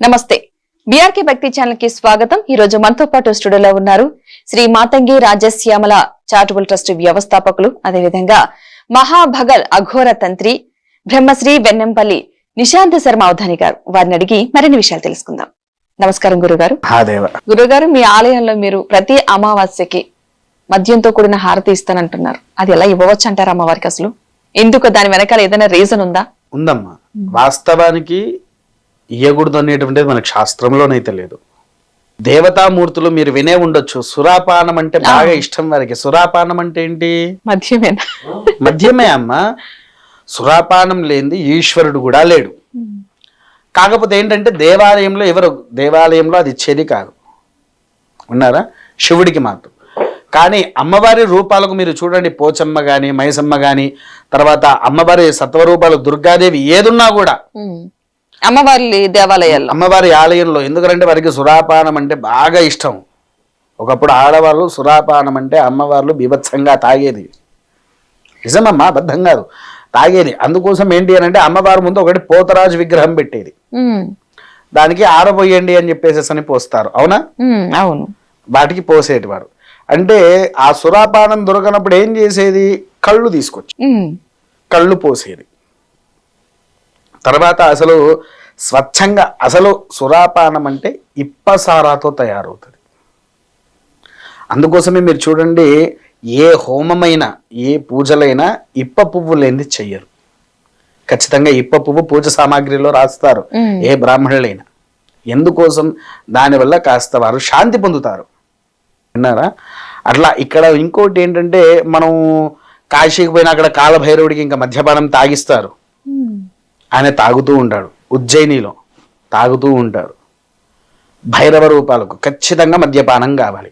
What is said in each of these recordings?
నమస్తే. బీఆర్కే భక్తి ఛానల్కి స్వాగతం. ఈ రోజు మనతో పాటు స్టూడియోలో ఉన్నారు శ్రీ మాతంగి రాజశ్యామల చారిటబుల్ ట్రస్ట్ వ్యవస్థాపకులు అదేవిధంగా మహాభగల్ అఘోర తంత్రి బ్రహ్మశ్రీ వెన్నెంపల్లి నిశాంత శర్మ అవధాని గారు. వారిని అడిగి మరిన్ని విషయాలు తెలుసుకుందాం. నమస్కారం గురుగారు. గురుగారు మీ ఆలయంలో మీరు ప్రతి అమావాస్యకి మద్యంతో కూడిన హారతి ఇస్తానంటున్నారు. అది ఎలా ఇవ్వవచ్చు అంటారు అమ్మవారికి అసలు? ఎందుకు? దాని వెనకాల ఏదైనా రీజన్ ఉందా? ఉందమ్మా. వాస్తవానికి ఇయ్యకూడదు అనేటువంటిది మనకు శాస్త్రంలోనైతే లేదు. దేవతామూర్తులు మీరు వినే ఉండొచ్చు. సురాపానం అంటే బాగా ఇష్టం వారికి. సురాపానం అంటే ఏంటి? మద్యమేనా మధ్యమే అమ్మ. సురాపానం లేనిది ఈశ్వరుడు కూడా లేడు. కాకపోతే ఏంటంటే దేవాలయంలో ఎవరు? దేవాలయంలో అది ఇచ్చేది కాదు. ఉన్నారా శివుడికి మాత్రం. కానీ అమ్మవారి రూపాలకు మీరు చూడండి. పోచమ్మ కానీ మైసమ్మ కానీ తర్వాత అమ్మవారి సత్వరూపాలు దుర్గాదేవి ఏదున్నా కూడా. అమ్మవారి దేవాలయాల్లో. అమ్మవారి ఆలయంలో ఎందుకంటే వారికి సురాపానం అంటే బాగా ఇష్టం. ఒకప్పుడు ఆడవాళ్ళు సురాపానం అంటే అమ్మవార్లు బీభత్సంగా తాగేది. నిజమమ్మా అబద్ధం కాదు. తాగేది. అందుకోసం ఏంటి అని అంటే అమ్మవారి ముందు ఒకటి పోతరాజు విగ్రహం పెట్టేది. దానికి ఆరబోయండి అని చెప్పేసి అని పోస్తారు. అవునా? అవును. వాటికి పోసేటివారు. అంటే ఆ సురాపానం దొరకనప్పుడు ఏం చేసేది? కళ్ళు తీసుకొచ్చి. కళ్ళు పోసేది. తర్వాత అసలు స్వచ్ఛంగా అసలు సురాపానం అంటే ఇప్పసారాతో తయారవుతుంది. అందుకోసమే మీరు చూడండి ఏ హోమమైనా ఏ పూజలైనా ఇప్ప పువ్వు లేనిది చెయ్యరు. ఖచ్చితంగా ఇప్ప పువ్వు పూజ సామాగ్రిలో రాస్తారు. ఏ బ్రాహ్మణులైనా. ఎందుకోసం? దానివల్ల కాస్త వారు శాంతి పొందుతారు. విన్నారా? అట్లా ఇక్కడ ఇంకోటి ఏంటంటే మనం కాశీకి పోయినా అక్కడ కాలభైరవుడికి ఇంకా మద్యపానం తాగిస్తారు. ఆయన తాగుతూ ఉంటాడు. ఉజ్జయినిలో తాగుతూ ఉంటాడు. భైరవ రూపాలకు ఖచ్చితంగా మద్యపానం కావాలి.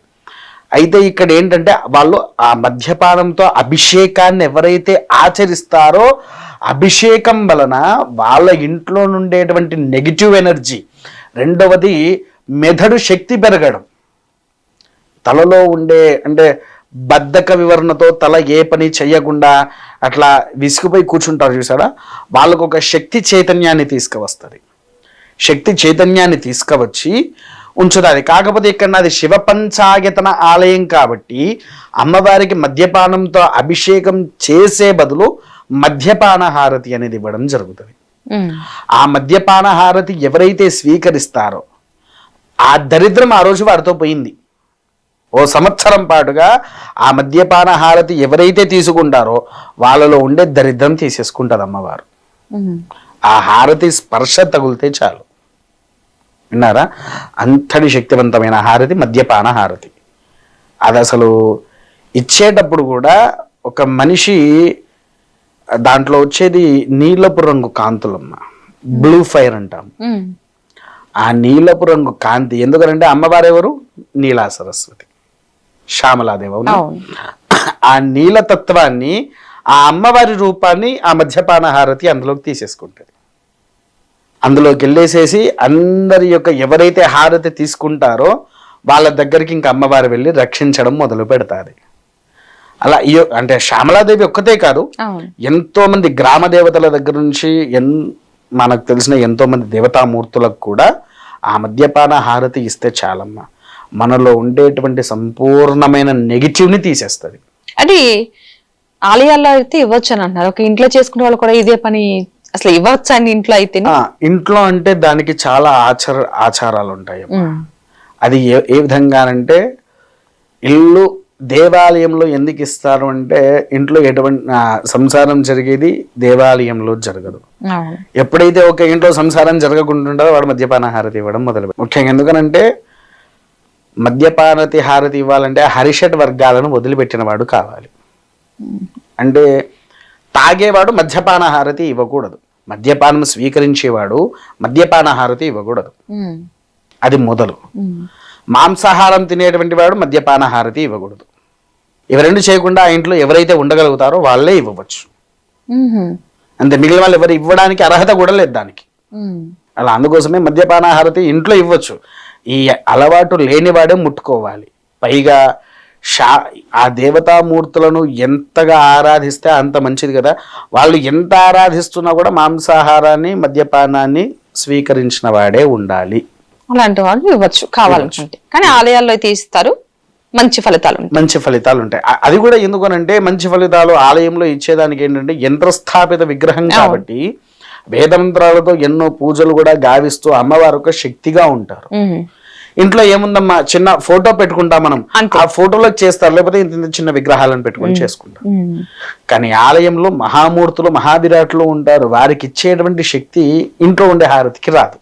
అయితే ఇక్కడ ఏంటంటే వాళ్ళు ఆ మద్యపానంతో అభిషేకాన్ని ఎవరైతే ఆచరిస్తారో అభిషేకం వలన వాళ్ళ ఇంట్లో నుండేటువంటి నెగిటివ్ ఎనర్జీ రెండవది మెదడు శక్తి పెరగడం. తలలో ఉండే అంటే బద్ధక వివరణతో తల ఏ పని చెయ్యకుండా అట్లా విసిగిపోయి కూర్చుంటారు చూసాడా వాళ్ళకు ఒక శక్తి చైతన్యాన్ని తీసుకువస్తుంది. శక్తి చైతన్యాన్ని తీసుకువచ్చి ఉంచుతుంది. కాకపోతే ఇక్కడ నాది శివ పంచాయతన ఆలయం కాబట్టి అమ్మవారికి మద్యపానంతో అభిషేకం చేసే బదులు మద్యపాన హారతి అనేది ఇవ్వడం జరుగుతుంది. ఆ మద్యపాన హారతి ఎవరైతే స్వీకరిస్తారో ఆ దరిద్రం ఆ రోజు వారితో పోయింది. ఓ సంవత్సరం పాటుగా ఆ మద్యపాన హారతి ఎవరైతే తీసుకుంటారో వాళ్ళలో ఉండే దరిద్రం తీసేసుకుంటుంది అమ్మవారు. ఆ హారతి స్పర్శ తగులితే చాలు. విన్నారా? అంతటి శక్తివంతమైన హారతి మద్యపాన హారతి. అది అసలు ఇచ్చేటప్పుడు కూడా ఒక మనిషి దాంట్లో వచ్చేది నీలపు రంగు కాంతులమ్మ. బ్లూ ఫైర్ అంటాం. ఆ నీలపు రంగు కాంతి. ఎందుకంటే అమ్మవారు ఎవరు నీలా సరస్వతి శ్యామలాదేవి అవునా? ఆ నీలతత్వాన్ని ఆ అమ్మవారి రూపాన్ని ఆ మద్యపాన హారతి అందులోకి తీసేసుకుంటుంది. అందులోకి వెళ్ళేసేసి అందరి యొక్క ఎవరైతే హారతి తీసుకుంటారో వాళ్ళ దగ్గరికి ఇంకా అమ్మవారు వెళ్ళి రక్షించడం మొదలు పెడతాది. అలా ఈ అంటే శ్యామలాదేవి ఒక్కతే కాదు ఎంతో మంది గ్రామ దేవతల దగ్గర నుంచి ఎన్ మనకు తెలిసిన ఎంతో మంది దేవతామూర్తులకు కూడా ఆ మద్యపాన హారతి ఇస్తే చాలమ్మ. మనలో ఉండేటువంటి సంపూర్ణమైన నెగిటివ్ని తీసేస్తుంది. అది ఆలయాల్లో అయితే ఇవ్వచ్చు అని అంటున్నారు. ఒక ఇంట్లో చేసుకునే వాళ్ళు కూడా ఇదే పని అసలు ఇవ్వచ్చు అని ఇంట్లో అయితే ఇంట్లో అంటే దానికి చాలా ఆచార ఆచారాలు ఉంటాయి అది ఏ ఏ విధంగానంటే ఇల్లు దేవాలయంలో ఎందుకు ఇస్తారు అంటే ఇంట్లో ఎటువంటి సంసారం జరిగేది దేవాలయంలో జరగదు. ఎప్పుడైతే ఒక ఇంట్లో సంసారం జరగకుండా వాడు మద్యపాన హారతి ఇవ్వడం మొదలు ముఖ్యంగా ఎందుకనంటే మద్యపానతి హారతి ఇవ్వాలంటే హరిషట్ వర్గాలను వదిలిపెట్టిన వాడు కావాలి అంటే తాగేవాడు మద్యపాన హారతి ఇవ్వకూడదు మద్యపానం స్వీకరించేవాడు మద్యపాన హారతి ఇవ్వకూడదు. అది మొదలు. మాంసాహారం తినేటువంటి వాడు మద్యపాన హారతి ఇవ్వకూడదు ఇవి రెండు చేయకుండా ఆ ఇంట్లో ఎవరైతే ఉండగలుగుతారో వాళ్ళే ఇవ్వవచ్చు. అంతే మిగిలిన వాళ్ళు ఎవరు ఇవ్వడానికి అర్హత కూడా లేదు దానికి. అలా అందుకోసమే మద్యపాన హారతి ఇంట్లో ఇవ్వచ్చు ఈ అలవాటు లేనివాడే ముట్టుకోవాలి. పైగా షా ఆ దేవతామూర్తులను ఎంతగా ఆరాధిస్తే అంత మంచిది కదా. వాళ్ళు ఎంత ఆరాధిస్తున్నా కూడా మాంసాహారాన్ని మద్యపానాన్ని స్వీకరించిన వాడే ఉండాలి. అలాంటి వాళ్ళు ఇవ్వచ్చు కావాలనుకుంటే. కానీ ఆలయాల్లో తీస్తారు మంచి ఫలితాలు మంచి ఫలితాలు ఉంటాయి. అది కూడా ఎందుకనంటే మంచి ఫలితాలు ఆలయంలో ఇచ్చేదానికి ఏంటంటే యంత్రస్థాపిత విగ్రహం కాబట్టి వేదమంత్రాలతో ఎన్నో పూజలు కూడా గావిస్తూ అమ్మవారు ఒక శక్తిగా ఉంటారు. ఇంట్లో ఏముందమ్మా? చిన్న ఫోటో పెట్టుకుంటాం మనం. ఆ ఫోటోలో చేస్తారు. లేకపోతే ఇంత చిన్న విగ్రహాలను పెట్టుకొని చేసుకుంటాం. కానీ ఆలయంలో మహామూర్తులు మహావిరాట్లు ఉంటారు. వారికి ఇచ్చేటువంటి శక్తి ఇంట్లో ఉండే హారతికి రాదు.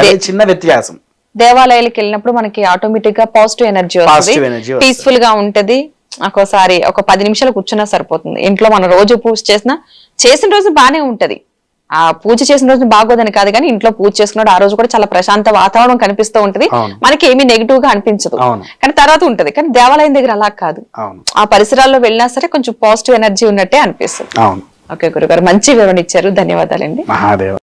అదే చిన్న వ్యత్యాసం. దేవాలయాలకు వెళ్ళినప్పుడు మనకి ఆటోమేటిక్గా పాజిటివ్ ఎనర్జీ వస్తుంది. పీస్ఫుల్గా ఉంటది. ఒక్కోసారి ఒక పది నిమిషాలు కూర్చున్నా సరిపోతుంది. ఇంట్లో మనం రోజు పూజ చేసినా చేసిన రోజు బానే ఉంటది. ఆ పూజ చేసిన రోజు బాగోదని కాదు కానీ ఇంట్లో పూజ చేసుకున్నాడు. ఆ రోజు కూడా చాలా ప్రశాంత వాతావరణం కనిపిస్తూ ఉంటది. మనకి ఏమీ నెగిటివ్గా అనిపించదు. కానీ తర్వాత ఉంటది. కానీ దేవాలయం దగ్గర అలా కాదు. ఆ పరిసరాల్లో వెళ్ళినా సరే కొంచెం పాజిటివ్ ఎనర్జీ ఉన్నట్టే అనిపిస్తుంది. ఓకే గురుగారు మంచి వివరణ ఇచ్చారు. ధన్యవాదాలండి. మహాదేవ